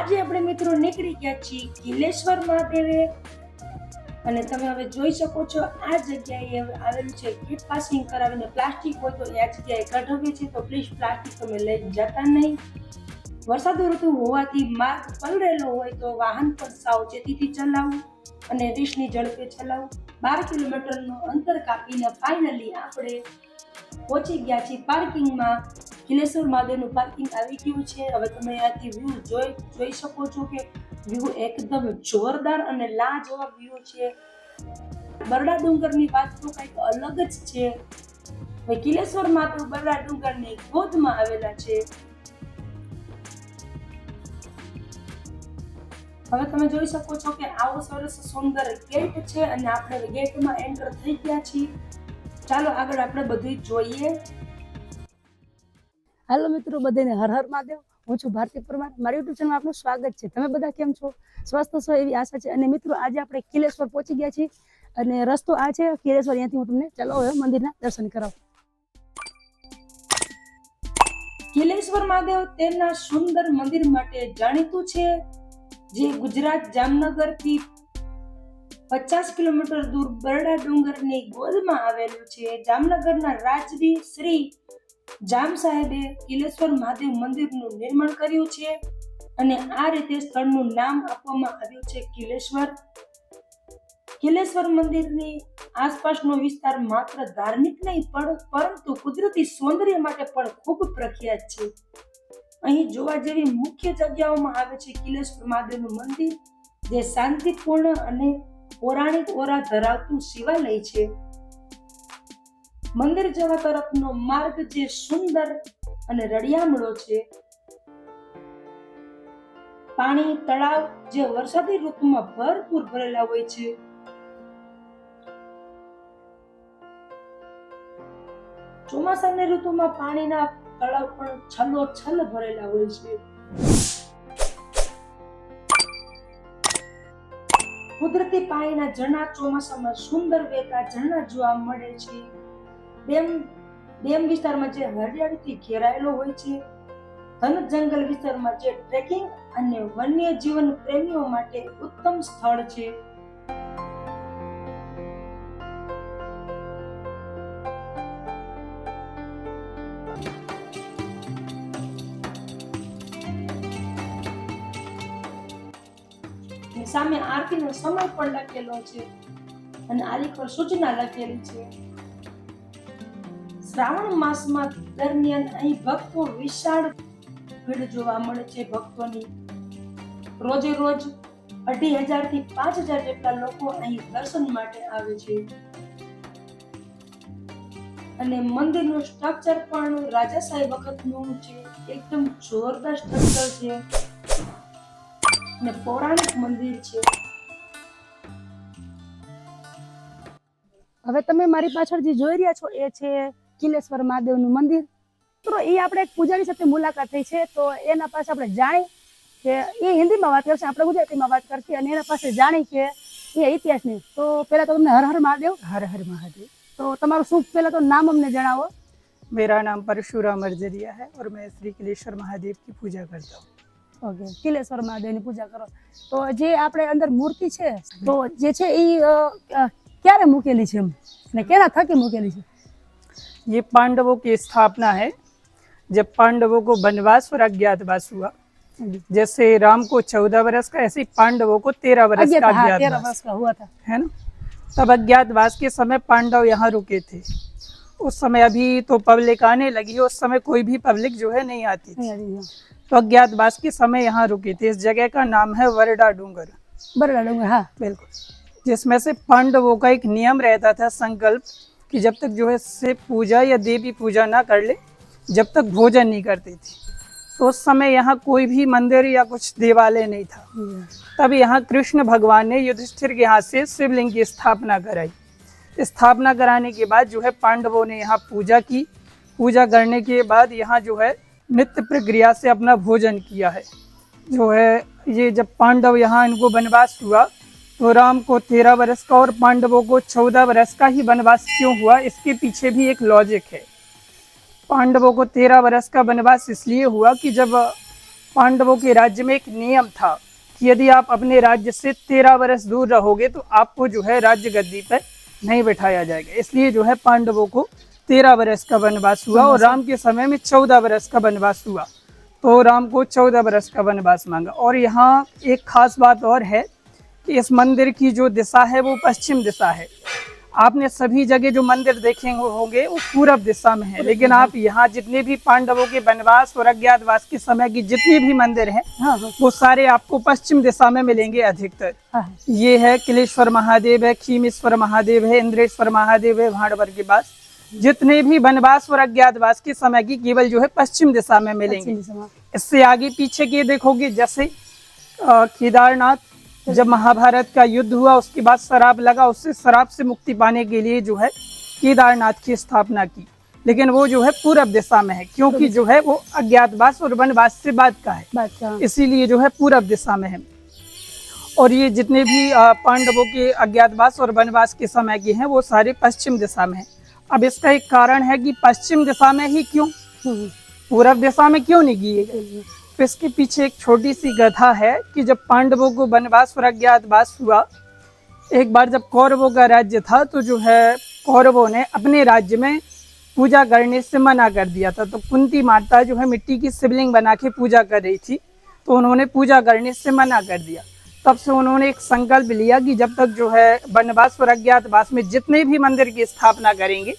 આજે આપણે મિત્રો નીકળી ગયા છીએ કિલેશ્વર મહાદેવે. અને તમે હવે જોઈ શકો છો, આ જગ્યાએ હવે આવેલું છે ગેટ પાસિંગ કરાવીને પ્લાસ્ટિક હોય તો આ જગ્યાએ કઢાવીએ છે તો પ્લીઝ પ્લાસ્ટિક તમે લઈ જતા નહીં. વરસાદ ઋતુ હોવાથી માર્ગ પલળેલો હોય તો વાહન પણ સાવચેતીથી ચલાવવું અને રેસની ઝડપે ચલાવવું બાર કિલોમીટરનું અંતર કાપીને ફાઇનલી આપણે પહોંચી ગયા છીએ પાર્કિંગમાં કિલેશ્વર મહાદેવનું પાર્કિંગ આવી ગયું છે. હવે તમે અહીંયાથી વ્યૂ જોઈ જોઈ શકો છો કે વ્યૂ એકદમ જોરદાર અને લાજવાબ વ્યૂ છે. બરડા ડુંગરની વાત તો કંઈક અલગ જ છે. હવે કિલેશ્વર બરડા ડુંગરની ગોદમાં આવેલા છે. હવે તમે જોઈ શકો છો કે આવો સરસ સુંદર ગેટ છે અને આપણે ગેટમાં એન્ટર થઈ ગયા છીએ. ચાલો આગળ આપણે બધું જોઈએ. હાલો મિત્રો બધાને હર હર મહાદેવ. હું છું ભારતી પરમાર. મારી યુટ્યુબ ચેનલમાં આપનું સ્વાગત છે. તમે બધા કેમ છો? સ્વસ્થ છો એવી આશા છે. અને મિત્રો, આજે આપણે કિલેશ્વર પહોંચી ગયા છીએ. અને રસ્તો આ છે કિલેશ્વર અહીંયાથી હું તમને ચાલો હવે મંદિરના દર્શન કરાવું. કિલેશ્વર મહાદેવ તેમના સુંદર મંદિર માટે જાણીતું છે, જે ગુજરાત જામનગરથી પચાસ કિલોમીટર દૂર બરડા ડુંગરની ગોદમાં આવેલું છે. જામનગરના રાજવી શ્રી જામ સાહેબે કિલેશ્વર મહાદેવ મંદિરનું નિર્માણ કર્યું છે અને આ રીતે સ્થળનું નામ આપવામાં આવ્યું છે કિલેશ્વર. કિલેશ્વર મંદિરની આસપાસનો વિસ્તાર માત્ર ધાર્મિક નહીં, પણ પરંતુ કુદરતી સૌંદર્ય માટે પણ ખૂબ પ્રખ્યાત છે. અહીં જોવા જેવી મુખ્ય જગ્યાઓમાં આવે છે કિલેશ્વર મહાદેવનું મંદિર, જે શાંતિપૂર્ણ અને પૌરાણિક ઓરા ધરાવતું શિવાલય છે. મંદિર જવા તરફનો માર્ગ જે સુંદર અને રળિયામણો છે, પાણી, તળાવ જે વરસાદી ઋતુમાં ભરપૂર ભરેલા હોય છે. ચોમાસાની ઋતુમાં પાણીના તળાવ પણ છલોછલ ભરેલા હોય છે. કુદરતી પાણીના ઝરણા ચોમાસામાં સુંદર વહેતા ઝરણા જોવા મળે છે. ડેમ ડેમ વિસ્તારમાં જે હરિયાળીથી ઘેરાયેલો હોય છે, ઘન જંગલ વિસ્તારમાં જે ટ્રેકિંગ અને વન્ય જીવન પ્રેમીઓ માટે ઉત્તમ સ્થળ છે. સામે આરતીનો સમય પણ લખેલો છે અને આરી પર સૂચના લખેલી છે. શ્રાવણ માસમાં દરમિયાન અહીં ભક્તો વિશાળ ભીડ જોવા મળે છે ભક્તોની. રોજે રોજ અઢી હજારથી પાંચ હજાર જેટલા લોકો અહીં દર્શન માટે આવે છે. અને મંદિરનું સ્ટ્રક્ચર પણ રાજાશાહી વખતનું છે એકદમ જોરદાર સ્ટ્રક્ચર છે અને પૌરાણિક મંદિર છે. હવે તમે મારી પાછળ જે જોઈ રહ્યા છો એ છે કિલેશ્વર મહાદેવનું મંદિર. તો એ આપણે એક પૂજારી સાથે મુલાકાત થઈ છે તો એના પાસે આપણે જાણી કે એ હિન્દીમાં વાત કરશે આપણે ગુજરાતીમાં વાત કરશે અને એના પાસે જાણી કે એ ઇતિહાસની તો પહેલાં તો તમને હર હર મહાદેવ. હર હર મહાદેવ. તો તમારું શું પહેલાં તો નામ અમને જણાવો. મેરા નામ પરશુરામ અર્જરિયા હૈ ઓર મેં શ્રી કિલેશ્વર મહાદેવ કી પૂજા કરતા ઓકે કિલેશ્વર મહાદેવની પૂજા કરો. તો જે આપણે અંદર મૂર્તિ છે તો જે છે એ ક્યારે મૂકેલી છે એમ? અને કેના થકી મૂકેલી છે? ये पांडवों की स्थापना है। जब पांडवों को वनवास और अज्ञातवास हुआ जैसे राम को चौदह वर्ष का ऐसे पांडवों को तेरह वर्ष का अज्ञातवास हाँ, का हुआ था। है ना? तब अज्ञातवास के समय पांडव यहाँ रुके थे। उस समय अभी तो पब्लिक आने लगी उस समय कोई भी पब्लिक जो है नहीं आती थी। तो अज्ञातवास के समय यहाँ रुके थे। इस जगह का नाम है वरडा डूंगर। वरडा डूंगर हाँ। बिल्कुल। जिसमें से पांडवों का एक नियम रहता था संकल्प कि जब तक जो है शिव पूजा या देवी पूजा ना कर ले, जब तक भोजन नहीं करती थी। तो उस समय यहाँ कोई भी मंदिर या कुछ देवालय नहीं था। तब यहाँ कृष्ण भगवान ने युधिष्ठिर के हाथ से शिवलिंग की स्थापना कराई। स्थापना कराने के बाद जो है पांडवों ने यहाँ पूजा की। पूजा करने के बाद यहाँ जो है नित्य प्रक्रिया से अपना भोजन किया है। जो है ये जब पांडव यहाँ इनको वनवास हुआ तो राम को तेरह वर्ष का और पांडवों को चौदह वर्ष का ही वनवास क्यों हुआ? इसके पीछे भी एक लॉजिक है। पांडवों को तेरह वर्ष का वनवास इसलिए हुआ कि जब पांडवों के राज्य में एक नियम था कि यदि आप अपने राज्य से तेरह वर्ष दूर रहोगे तो आपको जो है राज्य गद्दी पर नहीं बैठाया जाएगा। इसलिए जो है पांडवों को तेरह वर्ष का वनवास हुआ और राम के समय में चौदह वर्ष का वनवास हुआ। तो राम को चौदह वर्ष का वनवास मांगा। और यहाँ एक खास बात और है इस मंदिर की जो दिशा है वो पश्चिम दिशा है। आपने सभी जगह जो मंदिर देखे होंगे वो पूरब दिशा में है। लेकिन आप यहाँ जितने भी पांडवों के वनवास और अज्ञातवास के समय की जितने भी मंदिर हैं हाँ हाँ। वो सारे आपको पश्चिम दिशा में मिलेंगे अधिकतर। हाँ। ये है किलेश्वर महादेव है खीमेश्वर महादेव है इंद्रेश्वर महादेव है भांडवर के पास। जितने भी वनवास और अज्ञातवास के समय की केवल जो है पश्चिम दिशा में मिलेंगे। इससे आगे पीछे के देखोगे जैसे केदारनाथ जब महाभारत का युद्ध हुआ उसके बाद शराब लगा उससे शराब से मुक्ति पाने के लिए जो है केदारनाथ की स्थापना की। लेकिन वो जो है पूरब दिशा में है क्योंकि जो है वो अज्ञातवास और वनवास से बाद का है। इसीलिए जो है पूरब दिशा में है। और ये जितने भी पांडवों के अज्ञातवास और वनवास के समय के हैं वो सारे पश्चिम दिशा में हैं। अब इसका एक कारण है कि पश्चिम दिशा में ही क्यों? हम्म, पूरब दिशा में क्यों नहीं किए गए? हम्म, तो इसके पीछे एक छोटी सी कथा है कि जब पांडवों को वनवास और अज्ञातवास हुआ, एक बार जब कौरवों का राज्य था तो जो है कौरवों ने अपने राज्य में पूजा करने से मना कर दिया था। तो कुंती माता जो है मिट्टी की शिवलिंग बना के पूजा कर रही थी तो उन्होंने पूजा करने से मना कर दिया। तब से उन्होंने एक संकल्प लिया कि जब तक जो है वनवास और अज्ञातवास में जितने भी मंदिर की स्थापना करेंगे,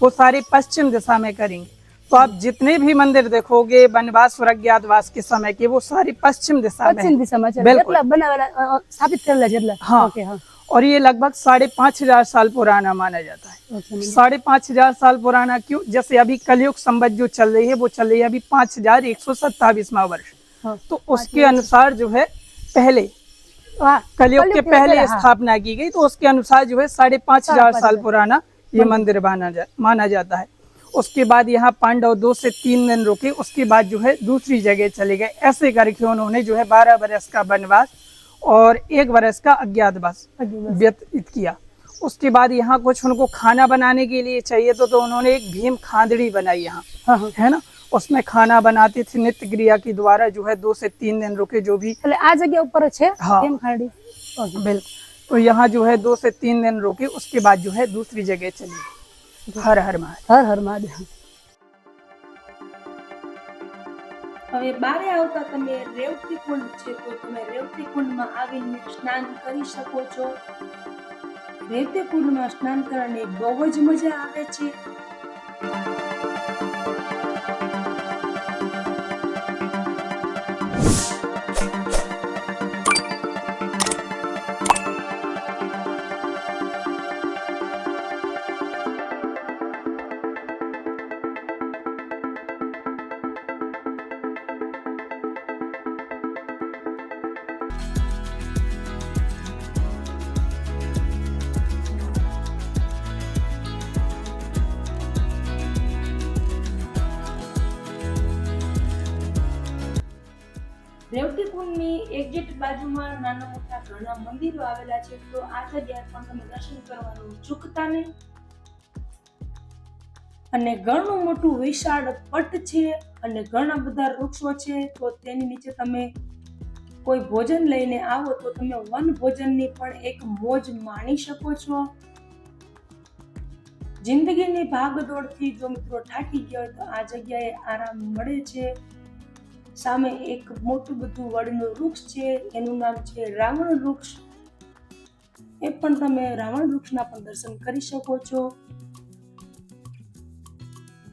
वो सारे पश्चिम दिशा में करेंगे। तो आप जितने भी मंदिर देखोगे वनवास और अज्ञातवास के समय की वो सारी पश्चिम दिशा पश्चिम दिशा में स्थापित कर लिया हाँ।, हाँ, और ये लगभग साढ़े पाँच हज़ार साल पुराना माना जाता है। साढ़े पाँच हज़ार साल पुराना क्यों? जैसे अभी कलयुग संबत जो चल रही है वो चल रही है अभी पाँच हज़ार एक सौ सत्तावीसवा वर्ष। तो उसके अनुसार जो है पहले कलयुग के पहले स्थापना की गई तो उसके अनुसार जो है साढ़े पाँच हज़ार साल पुराना ये मंदिर। माना जाता है। उसके बाद यहाँ पांडव दो से तीन दिन रुके उसके बाद जो है दूसरी जगह चले गए। ऐसे करके उन्होंने जो है बारह बरस का वनवास और एक बरस का अज्ञातवास व्यतीत किया। उसके बाद यहाँ कुछ उनको खाना बनाने के लिए चाहिए तो तो उन्होंने एक भीम खांदड़ी बनाई यहाँ है ना? उसमें खाना बनाते थे नित्य क्रिया के द्वारा जो है दो से तीन दिन रुके जो भी। आज ऊपर अच्छे बिल्कुल तो यहाँ जो है दो से तीन दिन रुके उसके बाद जो है दूसरी जगह चली હર હર મહાદેવ. હર હર મહાદેવ. હવે બારે આવતા તમે રેવતી કુંડ છે તો તમે રેવતી કુંડમાં આવીને સ્નાન કરી શકો છો. રેવતી કુંડમાં સ્નાન કરવાની બહુ જ મજા આવે છે. રેવતી કુંડની એક્ઝેક્ટ બાજુમાં નાના મોટા ઘણા મંદિરો આવેલા છે, તો આ જગ્યાએ પણ તમે દર્શન કરવાનું ચૂકતા નહીં. અને ઘણું મોટું વિશાળ પટ છે અને ઘણા બધા વૃક્ષો છે, તો તેની નીચે તમે કોઈ ભોજન લઈને આવો તો તમે વન ભોજનની પણ એક મોજ માણી શકો છો. જિંદગીની ભાગદોડથી જો મિત્રો થાકી ગયો તો આ જગ્યાએ આરામ મળે છે. સામે એક મોટું બધું વડનું વૃક્ષ છે, એનું નામ છે રાવણ વૃક્ષ. એ પણ તમે રાવણ વૃક્ષના પણ દર્શન કરી શકો છો.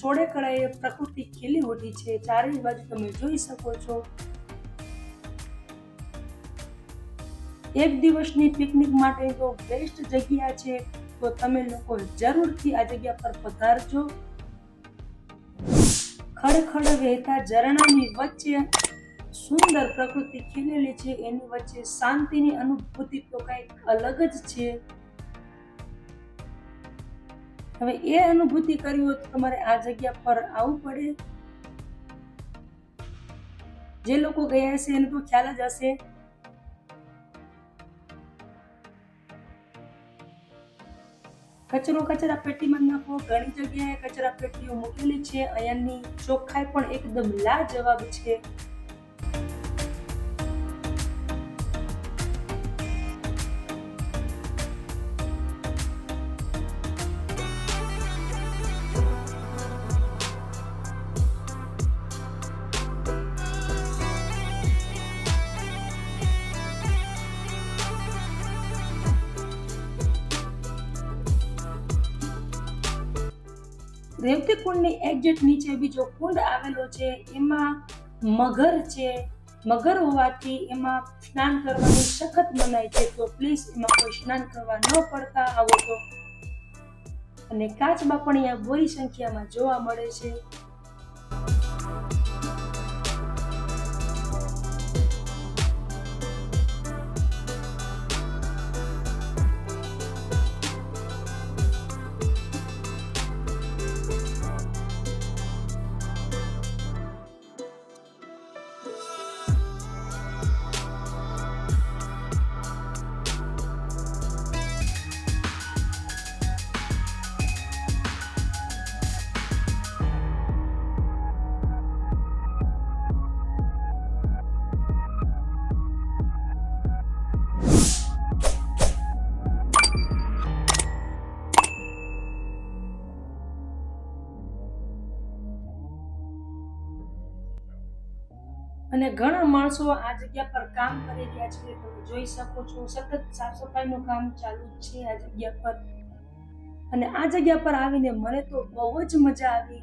ચોડે કળાએ પ્રકૃતિ ખીલી ઉઠી છે, ચારેય બાજુ તમે જોઈ શકો છો. એક દિવસની પિકનિક માટે તો બેસ્ટ જગ્યા છે, તો તમે લોકો જરૂરથી આ જગ્યા પર પધારજો. ખડખડ વહેતા ઝરણાની વચ્ચે સુંદર પ્રકૃતિ ખીલેલી છે. એની વચ્ચે શાંતિની અનુભૂતિ તો કંઈક અલગ જ છે. હવે એ અનુભૂતિ કરવી હોય તો તમારે આ જગ્યા પર આવવું પડે. જે લોકો ગયા હશે એને તો ખ્યાલ જ હશે. કચરો કચરા પેટીમાં નાખો, ઘણી જગ્યાએ કચરા પેટીઓ મૂકેલી છે. અહીંયાની ચોખ્ખાઈ પણ એકદમ લાજવાબ છે. રેવતી કુંડની એક્ઝેટ નીચે બીજો કુંડ આવેલો છે, એમાં મગર છે. મગર હોવાથી એમાં સ્નાન કરવાની સખત મનાય છે, તો પ્લીઝ એમાં કોઈ સ્નાન કરવા ન પડતા આવો તો. અને કાચબા પણ અહીંયા બોરી સંખ્યામાં જોવા મળે છે. અને ઘણા માણસો આ જગ્યા પર કામ કરી રહ્યા છે. તમે જોઈ શકો છો, સતત સાફ સફાઈનું કામ ચાલુ છે આ જગ્યા પર. અને આ જગ્યા પર આવીને મને તો બહુ જ મજા આવી.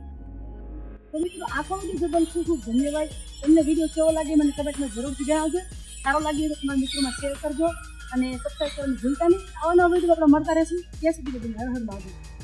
તો મિત્રો આખો વીડિયો જોવા ખૂબ ખૂબ ધન્યવાદ. તમને વીડિયો કેવો લાગે મને કમેન્ટમાં જરૂરથી જણાવજો. સારો લાગ્યો તો તમારા મિત્રોમાં શેર કરજો. અને સબસ્ક્રાઈબ કરવાનું ભૂલતા નહીં. આવા નવા વીડિયો આપણે મળતા રહેશું. ત્યાં સુધી હર હર મહાદેવ.